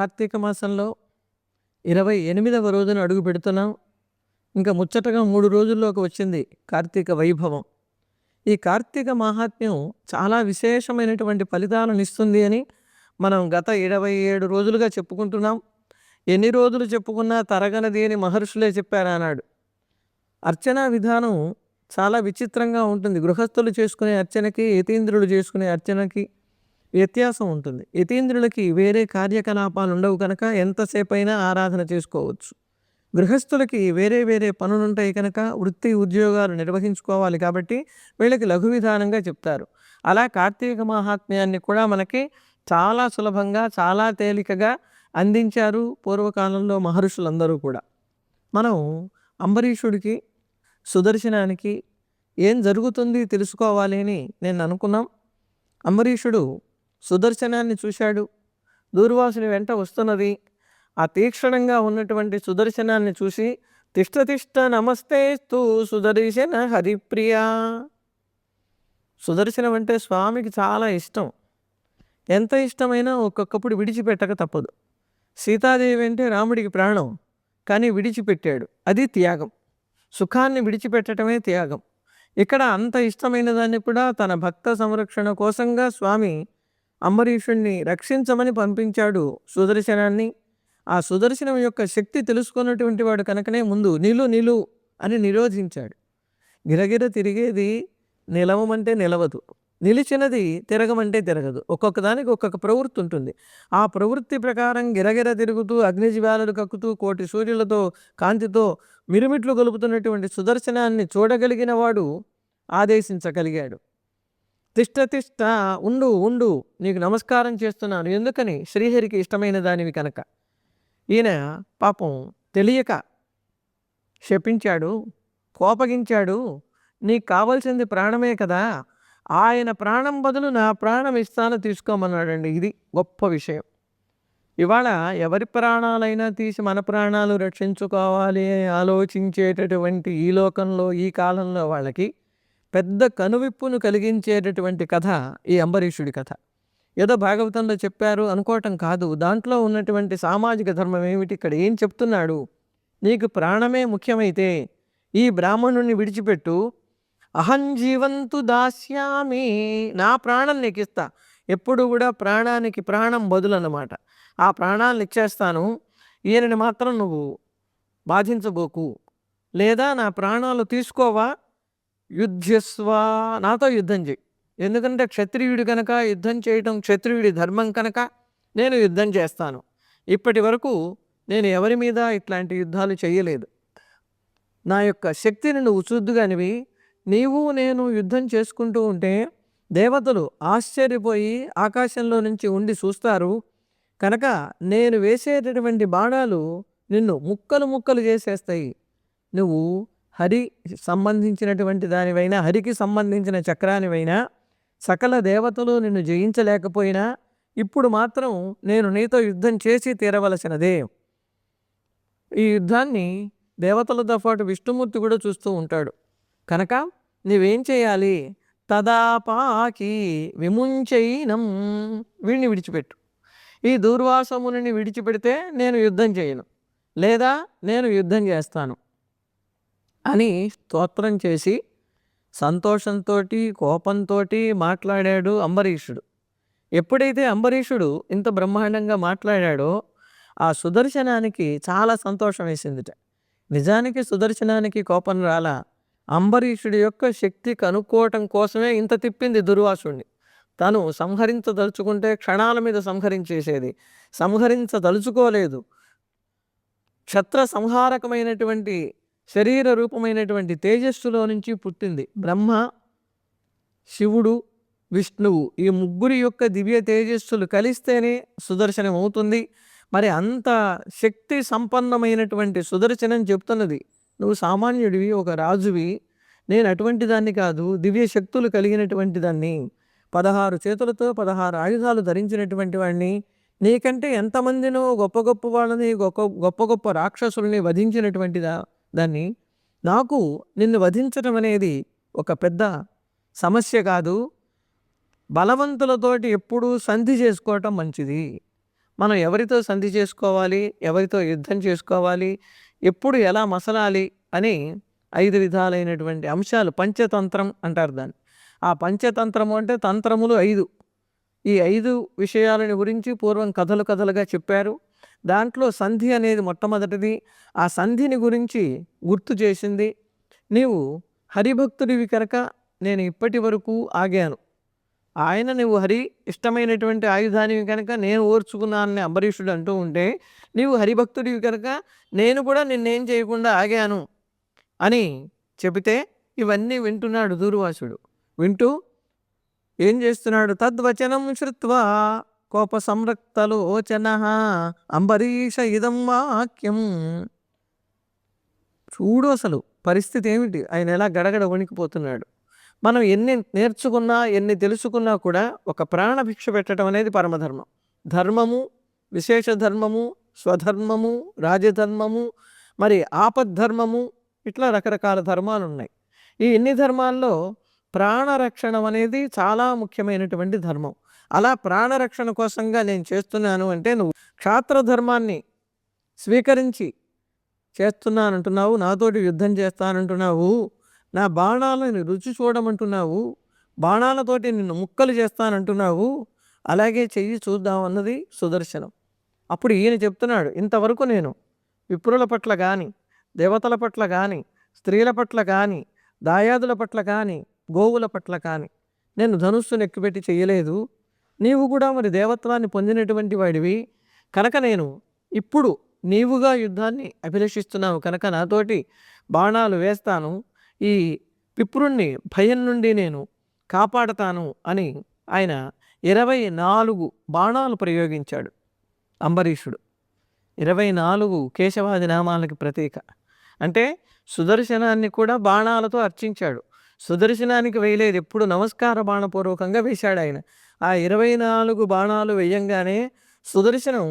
కార్తీక మాసంలో ఇరవై ఎనిమిదవ రోజున అడుగు పెడుతున్నాం. ఇంకా ముచ్చటగా మూడు రోజుల్లోకి వచ్చింది కార్తీక వైభవం. ఈ కార్తీక మహాత్మ్యం చాలా విశేషమైనటువంటి ఫలితాలను ఇస్తుంది అని మనం గత ఇరవై ఏడు రోజులుగా చెప్పుకుంటున్నాం. ఎన్ని రోజులు చెప్పుకున్నా తరగనది అని మహర్షులే చెప్పారు అన్నాడు అర్చనా విధానం చాలా విచిత్రంగా ఉంటుంది. గృహస్థులు చేసుకునే అర్చనకి యతీంద్రులు చేసుకునే అర్చనకి వ్యత్యాసం ఉంటుంది. యతీంద్రులకి వేరే కార్యకలాపాలు ఉండవు కనుక ఎంతసేపు అయినా ఆరాధన చేసుకోవచ్చు. గృహస్థులకి వేరే వేరే పనులుంటాయి కనుక వృత్తి ఉద్యోగాలు నిర్వహించుకోవాలి కాబట్టి వీళ్ళకి లఘు విధానంగా చెప్తారు. అలా కార్తీక మహాత్మ్యాన్ని కూడా మనకి చాలా సులభంగా చాలా తేలికగా అందించారు పూర్వకాలంలో మహర్షులందరూ కూడా. మనం అంబరీషుడికి సుదర్శనానికి ఏం జరుగుతుంది తెలుసుకోవాలి అని నేను అనుకున్నాం. అంబరీషుడు సుదర్శనాన్ని చూశాడు. దూర్వాసుని వెంట వస్తున్నది. ఆ తీక్షణంగా ఉన్నటువంటి సుదర్శనాన్ని చూసి తిష్ట తిష్ట తూ సుదర్శన హరిప్రియా. సుదర్శనం అంటే స్వామికి చాలా ఇష్టం. ఎంత ఇష్టమైనా ఒక్కొక్కప్పుడు విడిచిపెట్టక తప్పదు. సీతాదేవి అంటే రాముడికి ప్రాణం కానీ విడిచిపెట్టాడు. అది త్యాగం. సుఖాన్ని విడిచిపెట్టడమే త్యాగం. ఇక్కడ అంత ఇష్టమైన దాన్ని కూడా తన భక్త సంరక్షణ కోసంగా స్వామి అంబరీషుణ్ణి రక్షించమని పంపించాడు సుదర్శనాన్ని. ఆ సుదర్శనం యొక్క శక్తి తెలుసుకున్నటువంటి వాడు కనుకనే ముందు నిలు నిలు అని నిరోధించాడు. గిరగిర తిరిగేది నిలవమంటే నిలవదు నిలిచినది తిరగమంటే తిరగదు. ఒక్కొక్క దానికి ఒక్కొక్క ప్రవృత్తి ఉంటుంది. ఆ ప్రవృత్తి ప్రకారం గిరగిర తిరుగుతూ అగ్నిజ్వాలలు కక్కుతూ కోటి సూర్యులతో కాంతితో మిరుమిట్లు గొలుపుతున్నటువంటి సుదర్శనాన్ని చూడగలిగిన వాడు ఆదేశించగలిగాడు. తిష్ట తిష్ట ఉండు ఉండు నీకు నమస్కారం చేస్తున్నాను. ఎందుకని? శ్రీహరికి ఇష్టమైన దానివి కనుక. ఈయన పాపం తెలియక శపించాడు కోపగించాడు నీకు కావాల్సింది ప్రాణమే కదా ఆయన ప్రాణం బదులు నా ప్రాణం ఇస్తాను తీసుకోమన్నాడండి. ఇది గొప్ప విషయం. ఇవాళ ఎవరి ప్రాణాలైనా తీసి మన ప్రాణాలు రక్షించుకోవాలి ఆలోచించేటటువంటి ఈ లోకంలో ఈ కాలంలో వాళ్ళకి పెద్ద కనువిప్పును కలిగించేటటువంటి కథ ఈ అంబరీషుడి కథ. ఏదో భాగవతంలో చెప్పారు అనుకోవటం కాదు. దాంట్లో ఉన్నటువంటి సామాజిక ధర్మం ఏమిటి? ఇక్కడ ఏం చెప్తున్నాడు? నీకు ప్రాణమే ముఖ్యమైతే ఈ బ్రాహ్మణుణ్ణి విడిచిపెట్టు. అహం జీవంతు దాస్యామి నా ప్రాణం నీకు ఇస్తా ఎప్పుడు కూడా ప్రాణానికి ప్రాణం బదులు అన్నమాట ఆ ప్రాణాలను ఇచ్చేస్తాను. ఈయనని మాత్రం నువ్వు బాధించబోకు. లేదా నా ప్రాణాలు తీసుకోవా? యుద్ధస్వా నాతో యుద్ధం చేయి. ఎందుకంటే క్షత్రియుడి కనుక యుద్ధం చేయటం క్షత్రియుడి ధర్మం కనుక నేను యుద్ధం చేస్తాను. ఇప్పటి వరకు నేను ఎవరి మీద ఇట్లాంటి యుద్ధాలు చేయలేదు. నా యొక్క శక్తిని నువ్వు చూద్దుగానివి నీవు నేను యుద్ధం చేసుకుంటూ ఉంటే దేవతలు ఆశ్చర్యపోయి ఆకాశంలో నుంచి ఉండి చూస్తారు. కనుక నేను వేసేటటువంటి బాణాలు నిన్ను ముక్కలు ముక్కలు చేసేస్తాయి. నువ్వు హరి సంబంధించినటువంటి దానివైనా హరికి సంబంధించిన చక్రానివైనా సకల దేవతలు నిన్ను జయించలేకపోయినా ఇప్పుడు మాత్రం నేను నీతో యుద్ధం చేసి తీరవలసినదే. ఈ యుద్ధాన్ని దేవతలతో పాటు విష్ణుమూర్తి కూడా చూస్తూ ఉంటాడు. కనుక నీవేం చేయాలి? తదాపాకి విముంచైనం వీడిని విడిచిపెట్టు. ఈ దూర్వాసముని విడిచిపెడితే నేను యుద్ధం చేయను. లేదా నేను యుద్ధం చేస్తాను. అని స్తోత్రం చేసి సంతోషంతో కోపంతో మాట్లాడాడు అంబరీషుడు. ఎప్పుడైతే అంబరీషుడు ఇంత బ్రహ్మాండంగా మాట్లాడాడో ఆ సుదర్శనానికి చాలా సంతోషం వేసిందిట. నిజానికి సుదర్శనానికి కోపం రాలా అంబరీషుడి యొక్క శక్తి కనుక్కోవటం కోసమే ఇంత తిప్పింది దుర్వాసుడిని తను సంహరించదలుచుకుంటే క్షణాల మీద సంహరించేసేది. సంహరించదలుచుకోలేదు. క్షత్ర సంహారకమైనటువంటి శరీర రూపమైనటువంటి తేజస్సులో నుంచి పుట్టింది. బ్రహ్మ శివుడు విష్ణువు ఈ ముగ్గురి యొక్క దివ్య తేజస్సులు కలిస్తేనే సుదర్శనం అవుతుంది మరి అంత శక్తి సంపన్నమైనటువంటి సుదర్శనం చెప్తున్నది. నువ్వు సామాన్యుడివి ఒక రాజువి. నేను అటువంటి దాన్ని కాదు దివ్య శక్తులు కలిగినటువంటి దాన్ని. పదహారు చేతులతో పదహారు ఆయుధాలు ధరించినటువంటి వాడిని నీకంటే ఎంతమందినో గొప్ప గొప్ప వాళ్ళని గొప్ప గొప్ప గొప్ప రాక్షసుల్ని వధించినటువంటిదా? దాన్ని నాకు నిన్ను వధించడం అనేది ఒక పెద్ద సమస్య కాదు. బలవంతులతోటి ఎప్పుడూ సంధి చేసుకోవటం మంచిది. మనం ఎవరితో సంధి చేసుకోవాలి? ఎవరితో యుద్ధం చేసుకోవాలి? ఎప్పుడు ఎలా మసలాలి? అని ఐదు విధాలైనటువంటి అంశాలు పంచతంత్రం అంటారు దాన్ని. ఆ పంచతంత్రము అంటే తంత్రములు ఐదు. ఈ ఐదు విషయాలని గురించి పూర్వం కథలు కథలుగా చెప్పారు. దాంట్లో సంధి అనేది మొట్టమొదటిది. ఆ సంధిని గురించి గుర్తు చేసింది. నీవు హరిభక్తుడివి కనుక నేను ఇప్పటి వరకు ఆగాను. ఆయన నువ్వు హరి ఇష్టమైనటువంటి ఆయుధానివి కనుక నేను ఓర్చుకున్నానని అంబరీషుడు అంటూ ఉంటే నీవు హరిభక్తుడివి కనుక నేను కూడా నిన్నేం చేయకుండా ఆగాను అని చెబితే ఇవన్నీ వింటున్నాడు దూర్వాసుడు. వింటూ ఏం చేస్తున్నాడు? తద్వచనం శృత్వా కోప సంరక్తలోచన అంబరీష ఇదం వాక్యం. చూడు అసలు పరిస్థితి ఏమిటి? ఆయన ఎలా గడగడ వణికిపోతున్నాడు? మనం ఎన్ని నేర్చుకున్నా ఎన్ని తెలుసుకున్నా కూడా ఒక ప్రాణభిక్ష పెట్టడం అనేది పరమధర్మం. ధర్మము విశేష ధర్మము స్వధర్మము రాజధర్మము మరి ఆపద్ధర్మము ఇట్లా రకరకాల ధర్మాలు ఉన్నాయి ఈ ఎన్ని ధర్మాల్లో ప్రాణరక్షణం అనేది చాలా ముఖ్యమైనటువంటి ధర్మం. అలా ప్రాణరక్షణ కోసంగా నేను చేస్తున్నాను అంటే నువ్వు క్షాత్ర ధర్మాన్ని స్వీకరించి చేస్తున్నానంటున్నావు నాతోటి యుద్ధం చేస్తానంటున్నావు నా బాణాలను రుచి చూడమంటున్నావు బాణాలతోటి నిన్ను ముక్కలు చేస్తానంటున్నావు అలాగే చెయ్యి చూద్దాం అన్నది సుదర్శనం. అప్పుడు ఈయన చెప్తున్నాడు ఇంతవరకు నేను విప్రుల పట్ల కానీ దేవతల పట్ల కానీ స్త్రీల పట్ల కానీ దాయాదుల పట్ల కానీ గోవుల పట్ల కానీ నేను ధనుస్సును ఎక్కుపెట్టి చేయలేదు నీవు కూడా మరి దేవత్వాన్ని పొందినటువంటి వాడివి. కనుక నేను ఇప్పుడు నీవుగా యుద్ధాన్ని అభిలషిస్తున్నావు. కనుక నాతోటి బాణాలు వేస్తాను. ఈ పిప్రుణ్ణి భయం నుండి నేను కాపాడతాను అని ఆయన ఇరవై నాలుగు బాణాలు ప్రయోగించాడు అంబరీషుడు. ఇరవై నాలుగు కేశవాది నామాలకి ప్రతీక. అంటే సుదర్శనాన్ని కూడా బాణాలతో అర్చించాడు. సుదర్శనానికి వేయలేదు. ఎప్పుడు నమస్కార బాణపూర్వకంగా వేశాడు ఆయన. ఆ ఇరవై నాలుగు బాణాలు వేయంగానే సుదర్శనం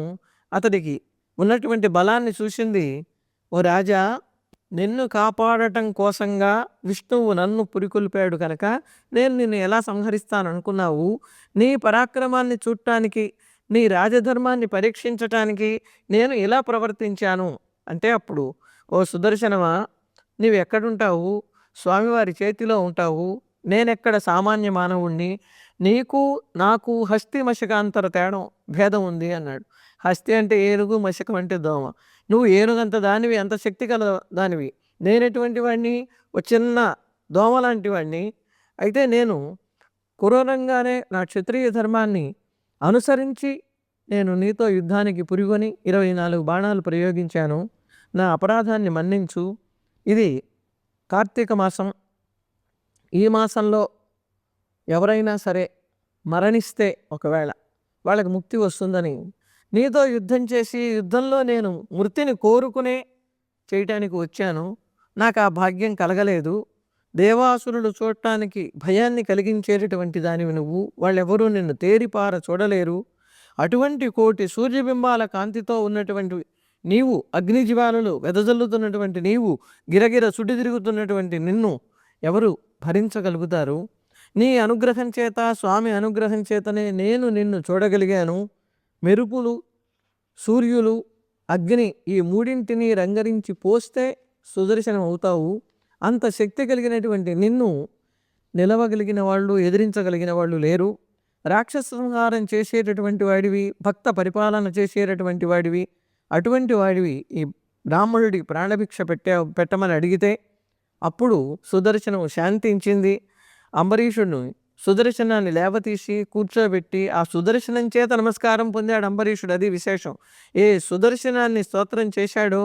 అతడికి ఉన్నటువంటి బలాన్ని చూసింది. ఓ రాజా నిన్ను కాపాడటం కోసంగా విష్ణువు నన్ను పురికొల్పాడు కనుక నేను నిన్ను ఎలా సంహరిస్తాను అనుకున్నావు? నీ పరాక్రమాన్ని చూడటానికి నీ రాజధర్మాన్ని పరీక్షించటానికి నేను ఇలా ప్రవర్తించాను? అంటే అప్పుడు ఓ సుదర్శనమా నీవు ఎక్కడుంటావు? స్వామివారి చేతిలో ఉంటావు? నేనెక్కడ సామాన్య మానవుణ్ణి? నీకు నాకు హస్తి మశకాంతర తేడం భేదం ఉంది అన్నాడు. హస్తి అంటే ఏనుగు మశకం అంటే దోమ. నువ్వు ఏనుగంత దానివి అంత శక్తి కల దానివి. నేనెటువంటి వాడిని? ఒక చిన్న దోమ లాంటి వాడిని. అయితే నేను క్రూరంగానే నా క్షత్రియ ధర్మాన్ని అనుసరించి నేను నీతో యుద్ధానికి పురుగొని ఇరవై నాలుగు బాణాలు ప్రయోగించాను. నా అపరాధాన్ని మన్నించు. ఇది కార్తీక మాసం. ఈ మాసంలో ఎవరైనా సరే మరణిస్తే ఒకవేళ వాళ్ళకి ముక్తి వస్తుందని నీతో యుద్ధం చేసి యుద్ధంలో నేను మృతిని కోరుకునే చేయటానికి వచ్చాను. నాకు ఆ భాగ్యం కలగలేదు. దేవాసురుడు చూడటానికి భయాన్ని కలిగించేటటువంటి దానివి నువ్వు. వాళ్ళెవరూ నిన్ను తేరిపార చూడలేరు. అటువంటి కోటి సూర్యబింబాల కాంతితో ఉన్నటువంటి నీవు అగ్నిజీవాలలో వెదజల్లుతున్నటువంటి నీవు గిరగిర సుడి తిరుగుతున్నటువంటి నిన్ను ఎవరు భరించగలుగుతారు? నీ అనుగ్రహం చేత స్వామి అనుగ్రహం చేతనే నేను నిన్ను చూడగలిగాను. మెరుపులు సూర్యులు అగ్ని ఈ మూడింటిని రంగరించి పోస్తే సుదర్శనం అవుతావు అంత శక్తి కలిగినటువంటి నిన్ను నిలవగలిగిన వాళ్ళు ఎదిరించగలిగిన వాళ్ళు లేరు. రాక్షస సంహారం చేసేటటువంటి వాడివి భక్త పరిపాలన చేసేటటువంటి వాడివి అటువంటి వాడివి ఈ బ్రాహ్మణుడికి ప్రాణభిక్ష పెట్టే పెట్టమని అడిగితే అప్పుడు సుదర్శనం శాంతించింది. అంబరీషుడిని సుదర్శనాన్ని లేవతీసి కూర్చోబెట్టి ఆ సుదర్శనం చేత నమస్కారం పొందాడు అంబరీషుడు. అది విశేషం. ఏ సుదర్శనాన్ని స్తోత్రం చేశాడో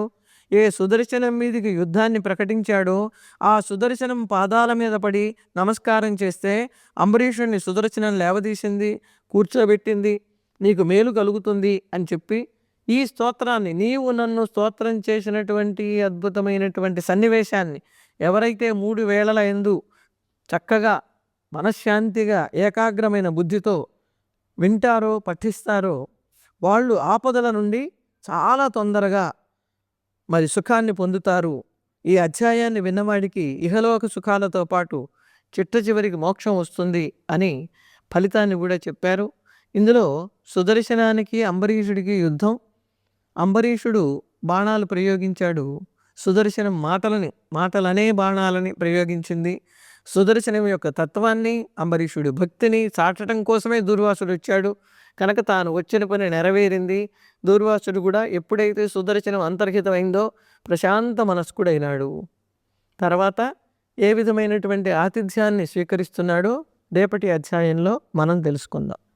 ఏ సుదర్శనం మీదకి యుద్ధాన్ని ప్రకటించాడో ఆ సుదర్శనం పాదాల మీద పడి నమస్కారం చేస్తే అంబరీషుడిని సుదర్శనం లేవదీసింది కూర్చోబెట్టింది నీకు మేలు కలుగుతుంది అని చెప్పి ఈ స్తోత్రాన్ని నీవు నన్ను స్తోత్రం చేసినటువంటి అద్భుతమైనటువంటి సన్నివేశాన్ని ఎవరైతే మూడు వేళల ఎందు చక్కగా మనశ్శాంతిగా ఏకాగ్రమైన బుద్ధితో వింటారో పఠిస్తారో వాళ్ళు ఆపదల నుండి చాలా తొందరగా మరి సుఖాన్ని పొందుతారు. ఈ అధ్యాయాన్ని విన్నవాడికి ఇహలోక సుఖాలతో పాటు చిట్ట చివరికి మోక్షం వస్తుంది అని ఫలితాన్ని కూడా చెప్పారు. ఇందులో సుదర్శనానికి అంబరీషుడికి యుద్ధం. అంబరీషుడు బాణాలు ప్రయోగించాడు. సుదర్శనం మాటలని మాటలనే బాణాలని ప్రయోగించింది. సుదర్శనం యొక్క తత్వాన్ని అంబరీషుడి భక్తిని చాటడం కోసమే దూర్వాసుడు వచ్చాడు. కనుక తాను వచ్చిన పని నెరవేరింది. దూర్వాసుడు కూడా ఎప్పుడైతే సుదర్శనం అంతర్హితమైందో ప్రశాంత మనస్కుడైనాడు. తర్వాత ఏ విధమైనటువంటి ఆతిథ్యాన్ని స్వీకరిస్తున్నాడో రేపటి అధ్యాయంలో మనం తెలుసుకుందాం.